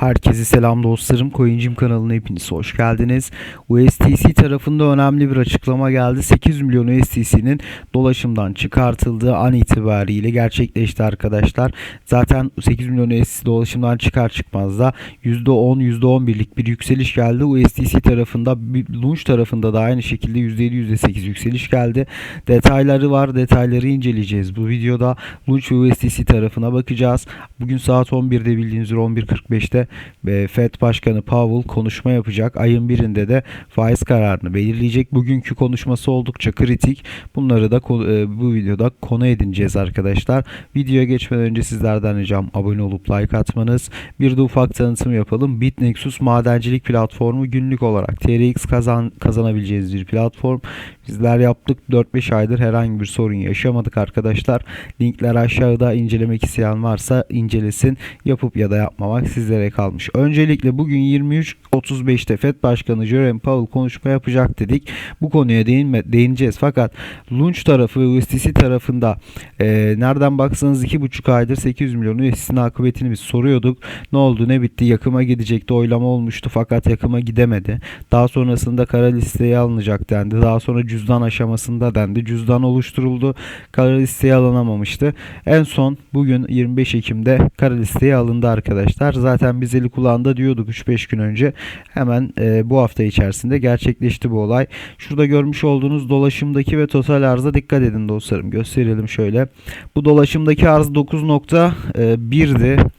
Herkese selam dostlarım. Coincim kanalına hepiniz hoş geldiniz. USTC tarafında önemli bir açıklama geldi. 8 milyon USTC'nin dolaşımdan çıkartıldığı an gerçekleşti arkadaşlar. Zaten 8 milyon USTC dolaşımdan çıkar çıkmaz da %10 %11'lik bir yükseliş geldi. USTC tarafında Launch tarafında da aynı şekilde %7 %8 yükseliş geldi. Detayları var. Detayları inceleyeceğiz bu videoda. Launch ve USTC tarafına bakacağız. Bugün saat 11'de bildiğiniz üzere 11.45'te e, FED Başkanı Powell konuşma yapacak. Ayın birinde de faiz kararını belirleyecek. Bugünkü konuşması oldukça kritik. Bunları da e, bu videoda konu edineceğiz arkadaşlar. Videoya geçmeden önce sizlerden ricam abone olup like atmanız. Bir de ufak tanıtım yapalım. BitNexus madencilik platformu günlük olarak TRX kazan kazanabileceğiniz bir platform. Bizler yaptık 4-5 aydır herhangi bir sorun yaşamadık arkadaşlar. Linkler aşağıda incelemek isteyen varsa incelesin. Yapıp ya da yapmamak sizlere kalmış. Öncelikle bugün 23.35'te FED Başkanı Jerome Powell konuşma yapacak dedik. Bu konuya değinme, değineceğiz. Fakat Launch tarafı ve USDC tarafında e, nereden baksanız 2,5 aydır 800 milyon USDC'nin akıbetini biz soruyorduk. Ne oldu ne bitti yakıma gidecekti oylama olmuştu fakat yakıma gidemedi. Daha sonrasında kara listeye alınacak dendi. Daha sonra cüzdan aşamasında dendi. Cüzdan oluşturuldu. Kara listeye alınamamıştı. En son bugün 25 Ekim'de kara listeye alındı arkadaşlar. Zaten biz eli kulağında diyorduk 3-5 gün önce. Hemen e, bu hafta içerisinde gerçekleşti bu olay. Şurada görmüş olduğunuz dolaşımdaki ve total arıza dikkat edin dostlarım. Gösterelim şöyle. Bu dolaşımdaki arz 9.1'di.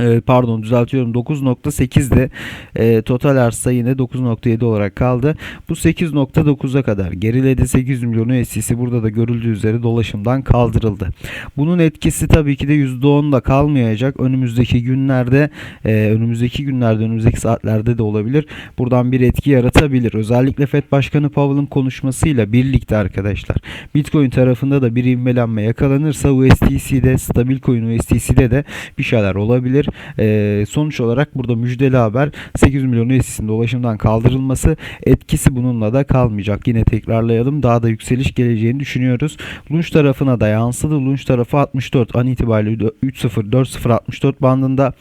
Ee, pardon düzeltiyorum 9.8'de e, total arsa yine 9.7 olarak kaldı. Bu 8.9'a kadar geriledi 800 milyon USDC burada da görüldüğü üzere dolaşımdan kaldırıldı. Bunun etkisi tabii ki de %10 da kalmayacak. Önümüzdeki günlerde e, önümüzdeki günlerde önümüzdeki saatlerde de olabilir. Buradan bir etki yaratabilir. Özellikle FED Başkanı Powell'ın konuşmasıyla birlikte arkadaşlar Bitcoin tarafında da bir ivmelenme yakalanırsa USDC'de stabil coin USDC'de de bir şeyler olabilir. Ee, sonuç olarak burada müjdeli haber 800 milyon USDC'nin dolaşımdan kaldırılması etkisi bununla da kalmayacak. Yine tekrarlayalım daha da yükseliş geleceğini düşünüyoruz. Lunch tarafına da yansıdı. Lunch tarafı 64 an itibariyle 3.0 4.0 64 bandında.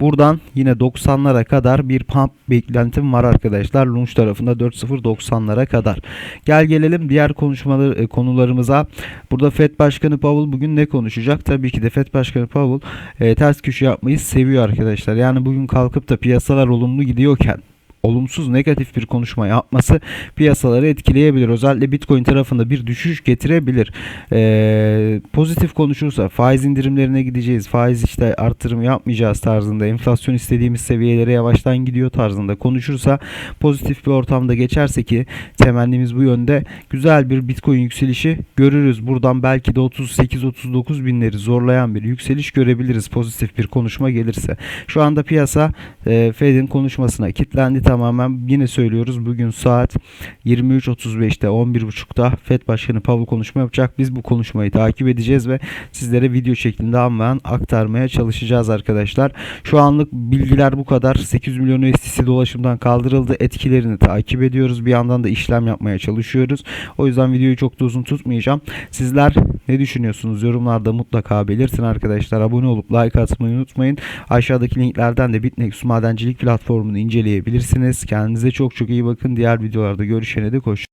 Buradan yine 90'lara kadar bir pump beklentim var arkadaşlar. Lunch tarafında 4.0 90'lara kadar. Gel gelelim diğer konuşmaları e, konularımıza. Burada FED Başkanı Powell bugün ne konuşacak? Tabii ki de FED Başkanı Powell e, ters köşe yapmayı seviyor arkadaşlar. Yani bugün kalkıp da piyasalar olumlu gidiyorken olumsuz negatif bir konuşma yapması piyasaları etkileyebilir. Özellikle Bitcoin tarafında bir düşüş getirebilir. Ee, pozitif konuşursa faiz indirimlerine gideceğiz. Faiz işte artırım yapmayacağız tarzında. Enflasyon istediğimiz seviyelere yavaştan gidiyor tarzında konuşursa pozitif bir ortamda geçerse ki temennimiz bu yönde güzel bir Bitcoin yükselişi görürüz. Buradan belki de 38-39 binleri zorlayan bir yükseliş görebiliriz pozitif bir konuşma gelirse. Şu anda piyasa e, Fed'in konuşmasına kilitlendi tamamen. Yine söylüyoruz bugün saat 23.35'te 11.30'da Fed Başkanı Powell konuşma yapacak. Biz bu konuşmayı takip edeceğiz ve sizlere video şeklinde anlayan aktarmaya çalışacağız arkadaşlar. Şu anlık bilgiler bu kadar. 800 milyon USDC dolaşımdan kaldırıldı. Etkilerini takip ediyoruz. Bir yandan da işlem yapmaya çalışıyoruz. O yüzden videoyu çok da uzun tutmayacağım. Sizler ne düşünüyorsunuz? Yorumlarda mutlaka belirtin arkadaşlar. Abone olup like atmayı unutmayın. Aşağıdaki linklerden de Bitnexus madencilik platformunu inceleyebilirsiniz. Kendinize çok çok iyi bakın. Diğer videolarda görüşene dek hoşçakalın.